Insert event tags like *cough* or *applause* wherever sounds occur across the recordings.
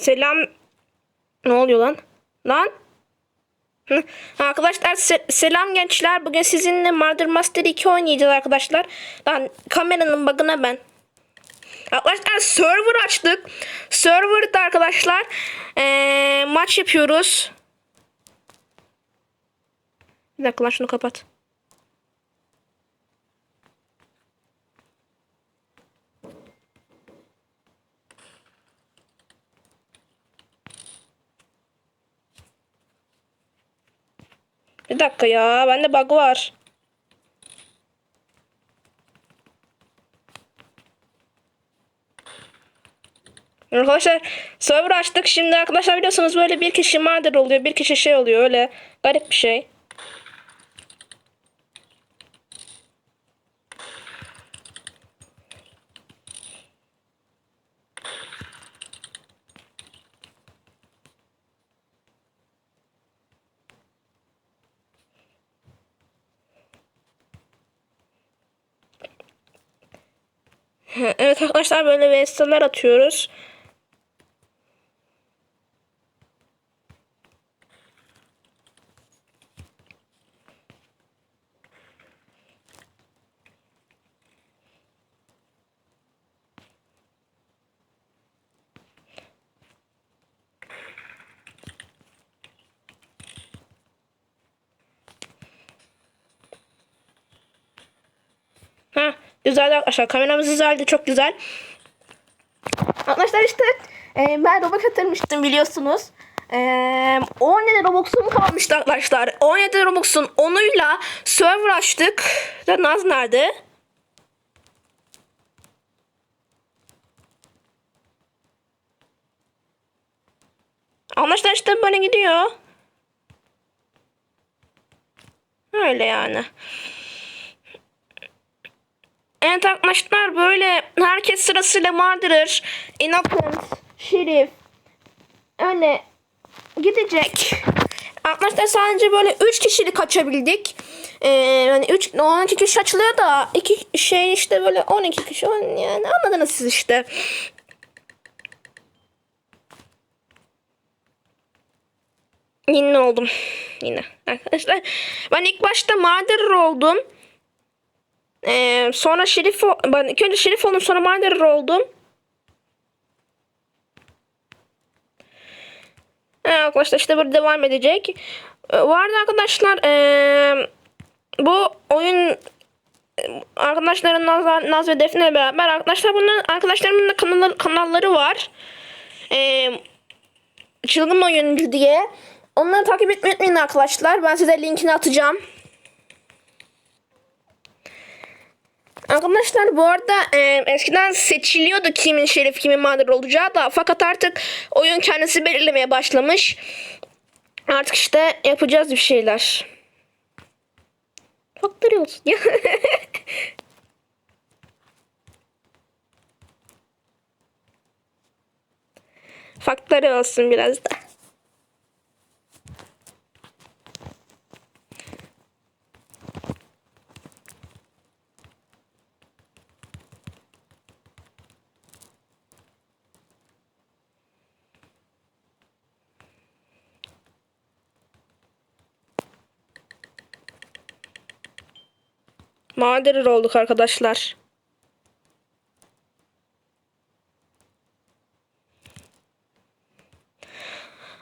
Selam. Ne oluyor lan? Lan? Arkadaşlar se- selam gençler. Bugün sizinle Murder Master 2 oynayacağız arkadaşlar. Lan kameranın bug'ına ben. Arkadaşlar server açtık. Server'da arkadaşlar eee, maç yapıyoruz. Bir dakika lan şunu kapat. Bir dakika ya. Bende bug var. Arkadaşlar server açtık. Şimdi arkadaşlar biliyorsunuz böyle bir kişi mağdur oluyor. Bir kişi şey oluyor. Öyle garip bir şey. Evet arkadaşlar böyle VS'ler atıyoruz. Ha, güzel arkadaşlar. Kameramız güzeldi. Çok güzel. Arkadaşlar işte e, ben Robux atırmıştım biliyorsunuz. E, 17 Robux'um kalmıştı arkadaşlar. 17 Robux'un 10'uyla server açtık. Da Naz nerede? Arkadaşlar işte böyle gidiyor. Öyle yani. Evet arkadaşlar böyle herkes sırasıyla mardırır. Innocent, Şerif öyle gidecek. Arkadaşlar sadece böyle 3 kişilik açabildik. Ee, yani 3 12 kişi açılıyor da iki şey işte böyle 12 kişi yani anladınız siz işte. Yine oldum. Yine. Arkadaşlar ben ilk başta mağdur oldum. Ee, sonra şerif ben ilk önce şerif oldum sonra mağdur oldum. Ee, arkadaşlar işte burada devam edecek. Ee, bu arada arkadaşlar ee, bu oyun arkadaşların Naz, Naz ve Defne beraber arkadaşlar bunların arkadaşlarımın da kanalları, kanalları var. Ee, Çılgın Oyuncu diye. Onları takip etmeyi unutmayın arkadaşlar. Ben size linkini atacağım. Arkadaşlar bu arada e, eskiden seçiliyordu kimin şerif kimin mağdur olacağı da fakat artık oyun kendisi belirlemeye başlamış. Artık işte yapacağız bir şeyler. Faktörü olsun *laughs* ya. Faktörü olsun biraz da. Mağdur olduk arkadaşlar.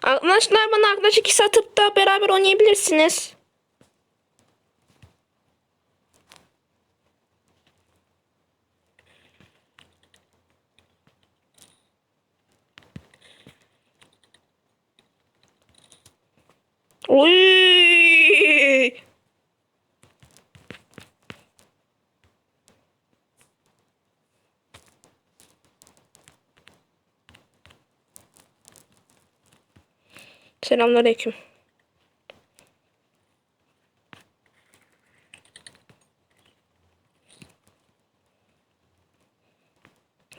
Arkadaşlar bana arkadaş ikisi atıp da beraber oynayabilirsiniz. Selamünaleyküm.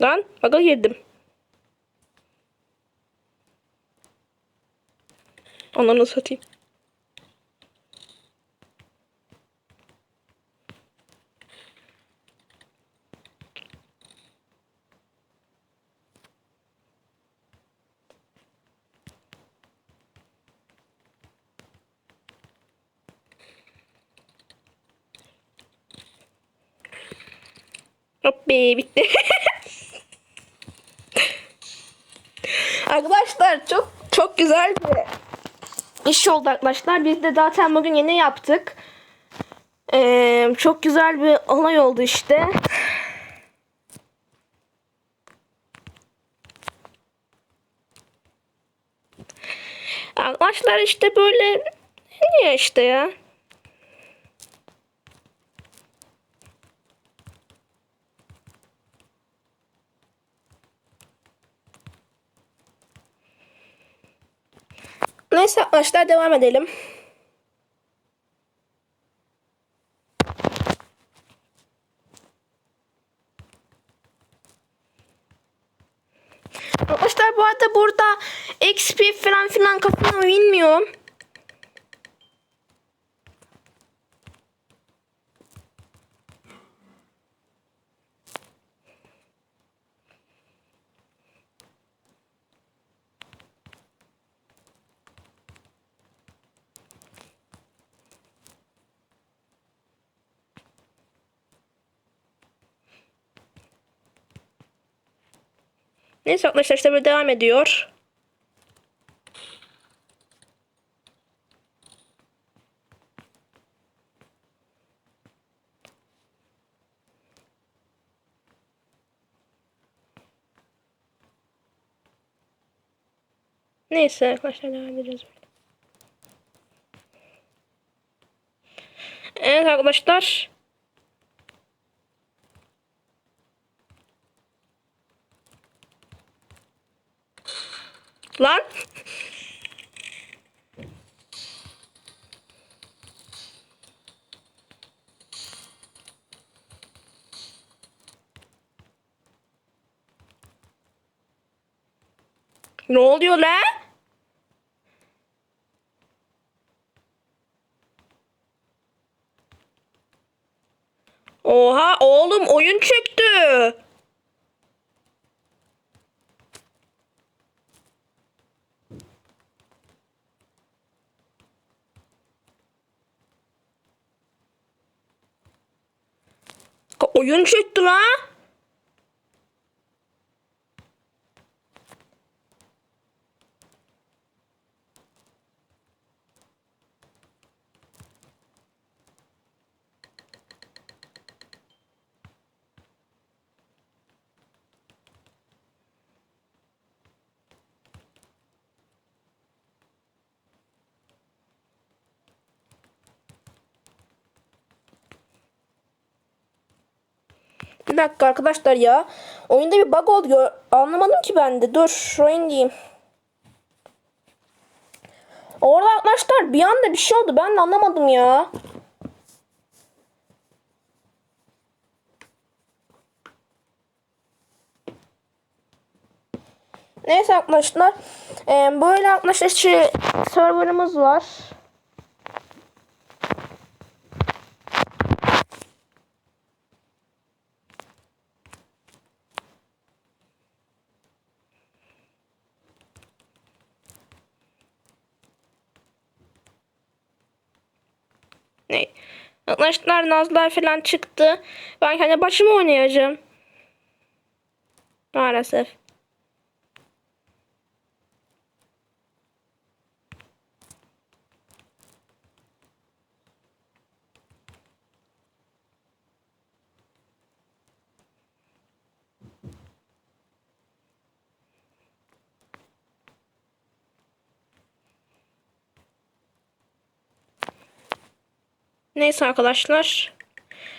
Lan aga girdim. Ananı satayım. Hop bitti. arkadaşlar çok çok güzel bir iş oldu arkadaşlar. Biz de zaten bugün yeni yaptık. Ee, çok güzel bir olay oldu işte. Arkadaşlar işte böyle niye işte ya? Neyse arkadaşlar devam edelim. Arkadaşlar bu arada burada XP falan filan kafama bilmiyorum. Neyse arkadaşlar işte böyle devam ediyor. Neyse arkadaşlar devam edeceğiz. Evet arkadaşlar. Lan. Ne oluyor lan? Oha oğlum oyun çöktü. Oyun çöktü lan. Bir dakika arkadaşlar ya. Oyunda bir bug oldu. Anlamadım ki ben de. Dur şuraya diyeyim. Orada arkadaşlar bir anda bir şey oldu. Ben de anlamadım ya. Neyse arkadaşlar. Ee, böyle arkadaşlar serverımız var. Ne? Arkadaşlar nazlar falan çıktı. Ben kendi başıma oynayacağım. Maalesef. Neyse arkadaşlar.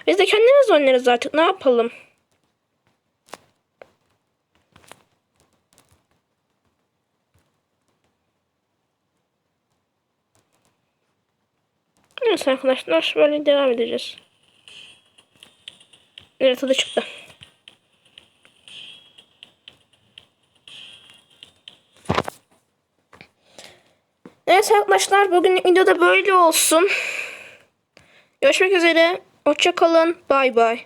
Biz de kendimiz oynarız artık. Ne yapalım? Neyse arkadaşlar böyle devam edeceğiz. Evet adı çıktı. Evet arkadaşlar bugün videoda böyle olsun. Görüşmek üzere. Hoşça kalın. Bay bay.